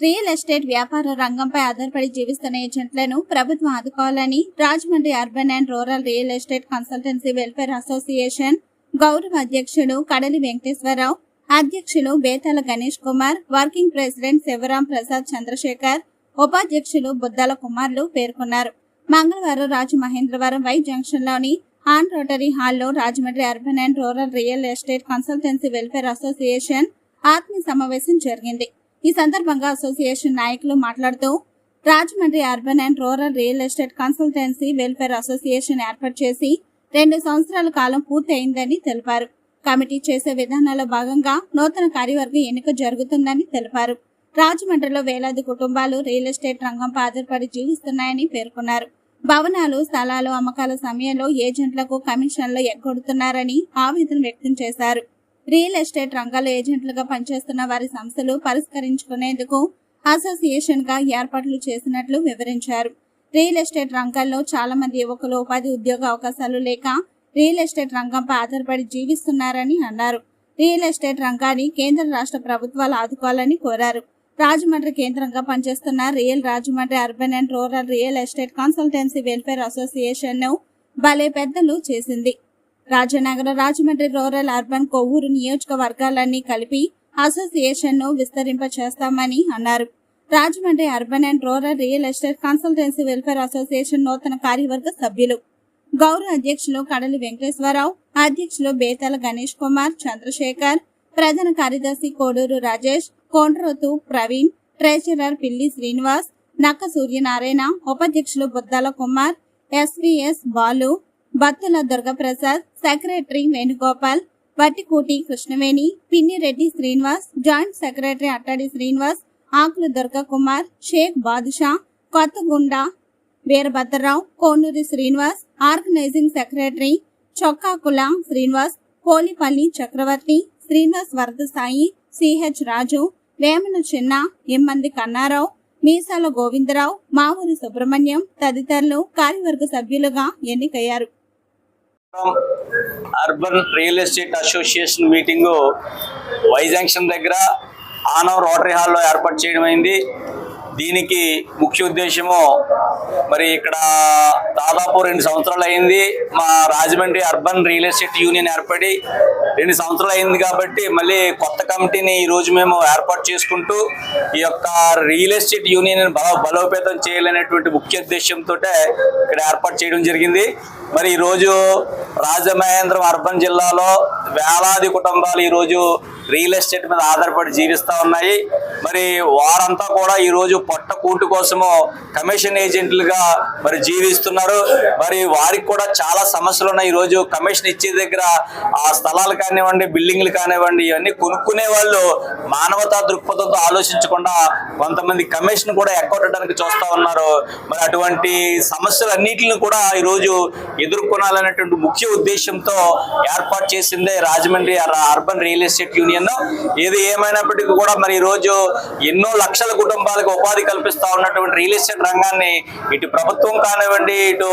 Real estate వ్యాపార రంగంపై ఆధారపడి జీవిస్తున్న ఏజెంట్లను ప్రభుత్వం ఆదుకోవాలని Rajahmundry urban and rural real estate consultancy welfare association గౌరవ అధ్యక్షుడు కడలి వెంకటేశ్వరరావు అధ్యక్షులు బేతాల గణేష్ కుమార్ వర్కింగ్ ప్రెసిడెంట్ శివరాం ప్రసాద్ చంద్రశేఖర్ ఉపాధ్యక్షులు బుద్దాల కుమార్లు పేర్కొన్నారు. మంగళవారం రాజమహేంద్రవరం వై జంక్షన్లోని ఆన్ రోటరీ హాల్లో Rajahmundry urban and rural real estate consultancy welfare association ఆత్మీయ సమావేశం జరిగింది. ఈ సందర్భంగా అసోసియేషన్ నాయకులు మాట్లాడుతూ Rajahmundry urban and rural real estate consultancy welfare association ఏర్పాటు చేసి రెండు సంవత్సరాల కాలం పూర్తి అయిందని తెలిపారు. కమిటీ చేసే విధానాల్లో భాగంగా నూతన కార్యవర్గ ఎన్నిక జరుగుతుందని తెలిపారు. రాజమండ్రిలో వేలాది కుటుంబాలు రియల్ ఎస్టేట్ రంగంపై ఆధారపడి జీవిస్తున్నాయని పేర్కొన్నారు. భవనాలు స్థలాలు అమ్మకాల సమయంలో ఏజెంట్లకు కమిషన్లు ఎగ్గొడుతున్నారని ఆవేదన వ్యక్తం చేశారు. రియల్ ఎస్టేట్ రంగాల్లో ఏజెంట్లుగా పనిచేస్తున్న వారి సమస్యలు పరిష్కరించుకునేందుకు అసోసియేషన్గా ఏర్పాట్లు చేసినట్లు వివరించారు. రియల్ ఎస్టేట్ రంగంలో చాలా మంది యువకులు ఉపాధి ఉద్యోగ అవకాశాలు లేక రియల్ ఎస్టేట్ రంగంపై ఆధారపడి జీవిస్తున్నారని అన్నారు. రియల్ ఎస్టేట్ రంగాన్ని కేంద్ర రాష్ట్ర ప్రభుత్వాలు ఆదుకోవాలని కోరారు. రాజమండ్రి కేంద్రంగా పనిచేస్తున్న real Rajahmundry urban and rural real estate consultancy welfare అసోసియేషన్ను భలే పెద్దలు చేసింది. రాజనగరం రాజమండ్రి రూరల్ అర్బన్ కొవ్వూరు నియోజకవర్గాలన్నీ కలిపి అసోసియేషన్ను విస్తరింప చేస్తామని అన్నారు. Rajahmundry urban and rural real estate consultancy welfare association నూతన కార్యవర్గ సభ్యులు గౌరవ అధ్యక్షులు కడలి వెంకటేశ్వరరావు అధ్యక్షులు బేతాల గణేష్ కుమార్ చంద్రశేఖర్ ప్రధాన కార్యదర్శి కోడూరు రాజేష్ కొండ్రోతు ప్రవీణ్ ట్రెజరర్ పిల్లి శ్రీనివాస్ నక్క సూర్యనారాయణ ఉపాధ్యక్షులు Buddala Kumar SVS Balu Bhaktula Durgaprasad secretary Venugopal Vattikuti Krishnaveni Pinnireddy Srinivas joint secretary Attadi Srinivas Akula Durgakumar Sheikh Badusha Kothagunda Veerabhadrarao Konuri Srinivas organizing secretary Chokkakula Srinivas Polipalli Chakravarthi Srinivas Varada Sai CH రాజు వేమన చిన్న ఎమ్మంది కన్నారావు మీసాల గోవిందరావు మావూరి సుబ్రహ్మణ్యం తదితరులు కార్యవర్గ సభ్యులుగా ఎన్నికయ్యారు. Urban real estate association meeting Y junction దగ్గర ఆనవ rotary హాల్లో ఏర్పాటు చేయడం అయింది. దీనికి ముఖ్య ఉద్దేశము మరి ఇక్కడ దాదాపు రెండు సంవత్సరాలు అయింది మా Rajahmundry urban real estate union ఏర్పడి రెండు సంవత్సరాలు అయింది కాబట్టి మళ్ళీ కొత్త కమిటీని ఈరోజు మేము ఏర్పాటు చేసుకుంటూ ఈ యొక్క రియల్ ఎస్టేట్ యూనియన్ బల బలోపేతం చేయాలనేటువంటి ముఖ్య ఉద్దేశంతో ఇక్కడ ఏర్పాటు చేయడం జరిగింది. మరి ఈరోజు రాజమహేంద్రం అర్బన్ జిల్లాలో వేలాది కుటుంబాలు ఈరోజు రియల్ ఎస్టేట్ మీద ఆధారపడి జీవిస్తూ ఉన్నాయి. మరి వారంతా కూడా ఈరోజు పొట్ట కూటు కోసము కమిషన్ ఏజెంట్లుగా మరి జీవిస్తున్నారు. మరి వారికి కూడా చాలా సమస్యలు ఉన్నాయి. ఈరోజు కమిషన్ ఇచ్చే దగ్గర ఆ స్థలాలు కానివ్వండి బిల్డింగ్లు కానివ్వండి ఇవన్నీ కొనుక్కునే వాళ్ళు మానవతా దృక్పథంతో ఆలోచించకుండా కొంతమంది కమిషన్ కూడా ఎక్కొట్టడానికి చూస్తూ ఉన్నారు. మరి అటువంటి సమస్యలన్నింటిని కూడా ఈరోజు ఎదుర్కొనాలనేటువంటి ముఖ్య ఉద్దేశంతో ఏర్పాటు చేసిందే Rajahmundry urban real estate union ఏది ఏమైనప్పటికీ కూడా మరి ఈరోజు రోజు ఎన్నో లక్షల కుటుంబాలకు ఉపాధి కల్పిస్తా ఉన్నటువంటి రియల్ ఎస్టేట్ రంగాన్ని ఇటు ప్రభుత్వం కానివ్వండి ఇటు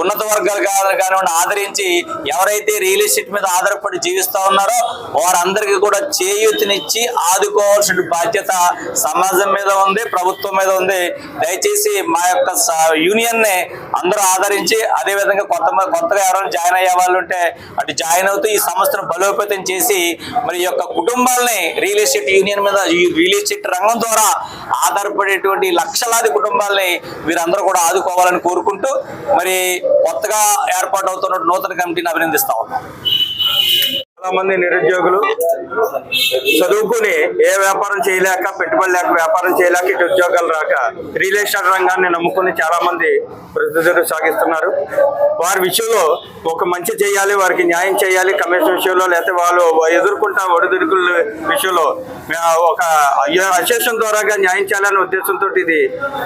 ఉన్నత వర్గాలు కానివ్వండి ఆదరించి ఎవరైతే రియల్ ఎస్టేట్ మీద ఆధారపడి జీవిస్తా ఉన్నారో వారందరికీ కూడా చేయూతనిచ్చి ఆదుకోవాల్సిన బాధ్యత సమాజం మీద ఉంది ప్రభుత్వం మీద ఉంది. దయచేసి మా యొక్క యూనియన్ని అందరూ ఆదరించి అదే విధంగా కొత్త కొత్తగా ఎవరైనా జాయిన్ అయ్యే వాళ్ళు ఉంటే అటు జాయిన్ అవుతూ ఈ సంస్థను బలోపేతం చేసి మరి యొక్క కుటుంబ కుటుంబాలని రియల్ ఎస్టేట్ యూనియన్ మీద రియల్ ఎస్టేట్ రంగం ద్వారా ఆధారపడేటువంటి లక్షలాది కుటుంబాలని వీరందరూ కూడా ఆదుకోవాలని కోరుకుంటూ మరి కొత్తగా ఏర్పాటు అవుతున్న నూతన కమిటీని అభినందిస్తా ఉన్నాం. చాలా మంది నిరుద్యోగులు చదువుకుని ఏ వ్యాపారం చేయలేక పెట్టుబడి లేక వ్యాపారం చేయలేక ఇటు ఉద్యోగాలు రాక రియల్ ఎస్టేట్ రంగాన్ని నమ్ముకుని చాలా మంది ప్రతిదరు సాగిస్తున్నారు. వారి విషయంలో ఒక మంచి చేయాలి వారికి న్యాయం చేయాలి కమిషన్ విషయంలో లేకపోతే వాళ్ళు ఎదుర్కొంటా ఒడిదుడుకుల విషయంలో ఒక అసోసియేషన్ ద్వారాగా న్యాయం చేయాలనే ఉద్దేశంతో ఇది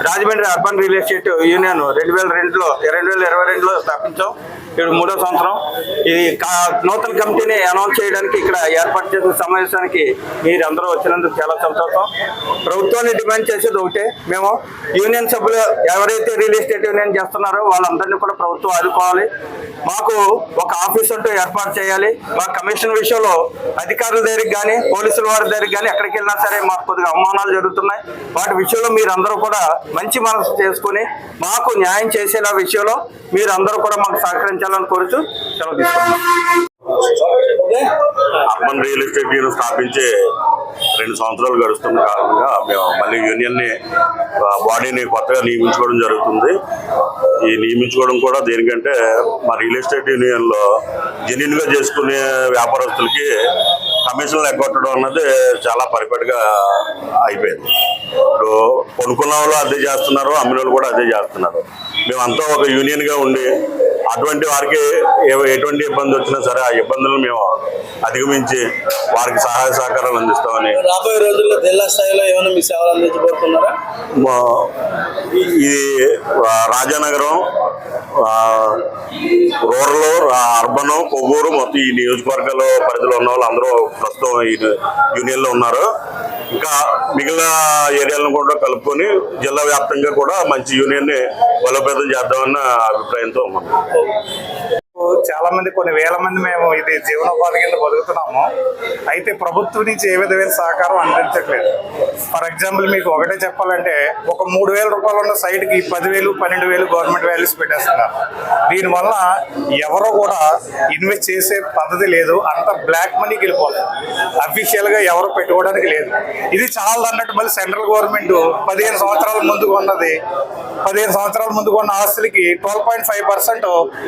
Rajahmundry urban real estate union రెండు వేల రెండులో రెండు వేల ఇరవై రెండులో స్థాపించాం. ఇప్పుడు మూడో సంవత్సరం. ఇది నూతన కమిటీని అనౌన్స్ చేయడానికి ఇక్కడ ఏర్పాటు చేసిన సమావేశానికి మీరందరూ వచ్చినందుకు చాలా సంతోషం. ప్రభుత్వాన్ని డిమాండ్ చేసేది ఒకటే. మేము యూనియన్ సభ్యులు ఎవరైతే రియల్ ఎస్టేట్ యూనియన్ చేస్తున్నారో వాళ్ళందరినీ కూడా ప్రభుత్వం ఆదుకోవాలి. మాకు ఒక ఆఫీస్ అంటూ ఏర్పాటు చేయాలి. మా కమిషన్ విషయంలో అధికారుల దగ్గరికి కానీ పోలీసుల వారి దగ్గరికి కానీ ఎక్కడికి వెళ్ళినా సరే మాకు కొద్దిగా అవమానాలు జరుగుతున్నాయి. వాటి విషయంలో మీరందరూ కూడా మంచి మనసు చేసుకుని మాకు న్యాయం చేసేలా విషయంలో మీరందరూ కూడా మాకు సహకరించారు సహకరించాలని కోరుచు సెలవు తీసుకున్నాం. అర్బన్ రియల్ ఎస్టేట్ యూనియన్ స్థాపించే రెండు సంవత్సరాలు గడుస్తున్న కారణంగా మేము మళ్ళీ యూనియన్ని బాడీని కొత్తగా నియమించుకోవడం జరుగుతుంది. ఈ నియమించుకోవడం కూడా దేనికంటే మా రియల్ ఎస్టేట్ యూనియన్లో జెన్యున్గా చేసుకునే వ్యాపారస్తులకి కమిషన్లు ఎగ్గొట్టడం అన్నది చాలా పరిపాటిగా అయిపోయింది. ఇప్పుడు కొనుక్కున్న వాళ్ళు అదే చేస్తున్నారు అమ్మిన కూడా అదే చేస్తున్నారు. మేమంతా ఒక యూనియన్గా ఉండి అటువంటి వారికి ఎటువంటి ఇబ్బంది వచ్చినా సరే ఆ ఇబ్బందులను మేము అధిగమించి వారికి సహాయ సహకారాలు అందిస్తామని రాబోయే రోజుల్లో జిల్లా స్థాయిలో ఏమైనా మీ సేవలు అందించబోతున్నారా? ఇది రాజానగరం రూరల్ అర్బన్ కొవ్వూరు మొత్తం ఈ నియోజకవర్గాల పరిధిలో ఉన్న వాళ్ళు అందరూ ప్రస్తుతం ఈ యూనియన్లో ఉన్నారు. ఇంకా మిగిలిన ఏరియాలను కూడా కలుపుకొని జిల్లా వ్యాప్తంగా కూడా మంచి యూనియన్ని బలోపేతం చేద్దామన్న అభిప్రాయంతో ఉన్నాం. చాలా మంది కొన్ని వేల మంది మేము ఇది జీవనోపాధి కింద బతుకుతున్నాము. అయితే ప్రభుత్వం నుంచి ఏ విధమైన సహకారం అందించట్లేదు. ఫర్ ఎగ్జాంపుల్ మీకు ఒకటే చెప్పాలంటే ఒక మూడు వేల రూపాయలు ఉన్న సైట్కి పదివేలు పన్నెండు వేలు గవర్నమెంట్ వాల్యూస్ పెట్టేస్తున్నారు. దీనివల్ల ఎవరో కూడా ఇన్వెస్ట్ చేసే పద్ధతి లేదు. అంత బ్లాక్ మనీకి వెళ్ళిపోతుంది. అఫీషియల్గా ఎవరు పెట్టుకోవడానికి లేదు. ఇది చాలా అన్నట్టు మళ్ళీ సెంట్రల్ గవర్నమెంట్ పదిహేను సంవత్సరాల ముందు కొన్నది పదిహేను సంవత్సరాల ముందు కొన్న ఆస్తులకి twelve point five percent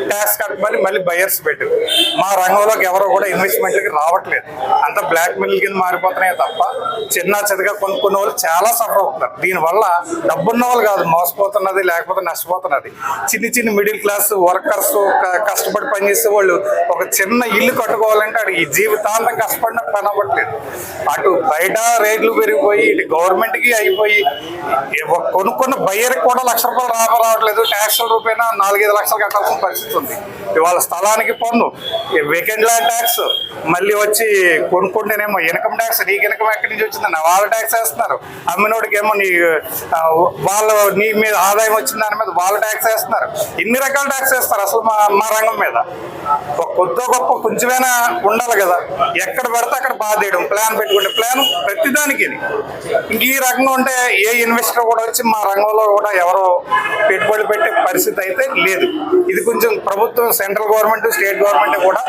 tax కట్టమని మళ్ళీ బయర్స్ పెట్టు. మా రంగంలోకి ఎవరు కూడా ఇన్వెస్ట్మెంట్లకి రావట్లేదు. అంత బ్లాక్ మెయిల్ కింద మారిపోతున్నాయి తప్ప చిన్న చిన్నగా కొనుక్కున్న వాళ్ళు చాలా సఫర్ అవుతున్నారు. దీనివల్ల డబ్బున్న వాళ్ళు కాదు మోసపోతున్నది లేకపోతే నష్టపోతున్నది. చిన్న చిన్న మిడిల్ క్లాస్ వర్కర్స్ కష్టపడి పనిచేసే వాళ్ళు ఒక చిన్న ఇల్లు కట్టుకోవాలంటే అటు ఈ జీవితాంతం కష్టపడిన పని అటు బయట రేట్లు పెరిగిపోయి ఇటు గవర్నమెంట్కి అయిపోయి కొనుక్కున్న బయ్యర్కి కూడా లక్ష రూపాయలు రావట్లేదు. ట్యాక్స్ రూపాయన నాలుగైదు లక్షలు కట్టాల్సిన పరిస్థితి ఉంది. వాళ్ళ స్థలానికి పన్ను వీకెండ్ ల్యాండ్ ట్యాక్స్ మళ్ళీ వచ్చి కొనుక్కుంటేనేమో ఇన్కమ్ ట్యాక్స్ నీకు ఇన్కమ్ ఎక్కడి నుంచి వచ్చిందని వాళ్ళ ట్యాక్స్ వేస్తున్నారు. అమ్మినోడికేమో నీ వాళ్ళ నీ మీద ఆదాయం వచ్చిన దాని మీద వాళ్ళ ట్యాక్స్ వేస్తున్నారు. ఇన్ని రకాల ట్యాక్స్ వేస్తారు అసలు మా మా రంగం మీద. ఒక కొద్ది గొప్ప కొంచెమైనా ఉండాలి కదా. ఎక్కడ పెడితే అక్కడ బాధేయడం ప్లాన్ పెట్టుకుంటే ప్లాన్ ప్రతిదానికి ఇంక ఈ రకంగా ఉంటే ఏ ఇన్వెస్టర్ కూడా వచ్చి మా రంగంలో కూడా ఎవరో పెట్టుబడి పెట్టే పరిస్థితి అయితే లేదు. ఇది కొంచెం ప్రభుత్వం centre central government state government కూడా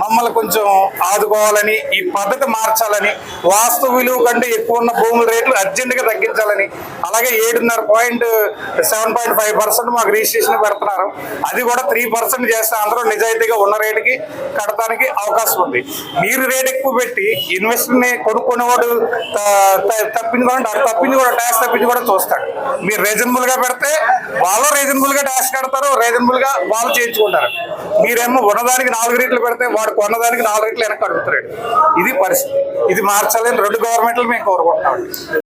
మమ్మల్ని కొంచెం ఆదుకోవాలని ఈ పద్ధతి మార్చాలని వాస్తు విలువ కంటే ఎక్కువ ఉన్న భూముల రేట్లు అర్జెంటుగా తగ్గించాలని అలాగే ఏడున్నర point seven point five percent మాకు రిజిస్ట్రేషన్ పెడుతున్నారు. అది కూడా త్రీ పర్సెంట్ చేస్తే అందరూ నిజాయితీగా ఉన్న రేటుకి కడటానికి అవకాశం ఉంది. మీరు రేట్ ఎక్కువ పెట్టి ఇన్వెస్టర్ని కొనుక్కునేవాడు తప్పింది కూడా తప్పింది కూడా ట్యాక్స్ తప్పించి కూడా చూస్తాడు మీరు రీజనబుల్గా పెడితే వాళ్ళు రీజనబుల్గా ట్యాక్స్ కడతారు రీజనబుల్గా వాళ్ళు చేయించుకుంటారు. మీరేమో ఉన్నదానికి నాలుగు రేట్లు పెడితే వాడు కొన్నదానికి నాలుగు రేట్లు వెనక్కి అడుగుతారండి ఇది పరిస్థితి. ఇది మార్చాలని రెండు గవర్నమెంట్లు మేము కోరుకుంటున్నాం.